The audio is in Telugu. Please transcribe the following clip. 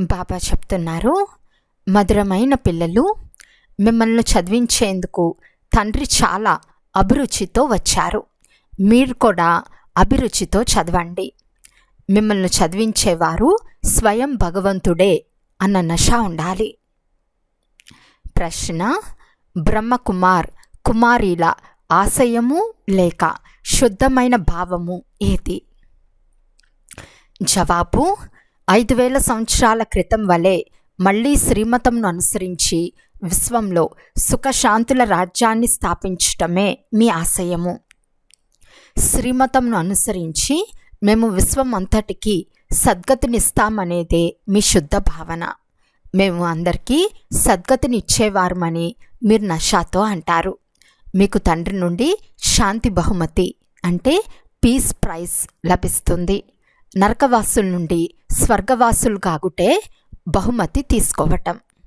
బాబా చెప్తున్నారు మధురమైన పిల్లలు మిమ్మల్ని చదివించేందుకు తండ్రి చాలా అభిరుచితో వచ్చారు. మీరు కూడా అభిరుచితో చదవండి. మిమ్మల్ని చదివించేవారు స్వయం భగవంతుడే అన్న నష ఉండాలి. ప్రశ్న బ్రహ్మకుమార్ కుమారీల ఆశయము లేక శుద్ధమైన భావము ఏది? జవాబు ఐదు వేల సంవత్సరాల క్రితం వలె మళ్ళీ శ్రీమతంను అనుసరించి విశ్వంలో సుఖశాంతుల రాజ్యాన్ని స్థాపించటమే మీ ఆశయము. శ్రీమతంను అనుసరించి మేము విశ్వం అంతటికి సద్గతినిస్తామనేదే మీ శుద్ధ భావన. మేము అందరికీ సద్గతినిచ్చేవారమని మీరు నషాతో అంటారు. మీకు తండ్రి నుండి శాంతి బహుమతి అంటే పీస్ ప్రైజ్ లభిస్తుంది. నరకవాసుల నుండి స్వర్గవాసులు కాగుటే బహుమతి తీసుకోవటం.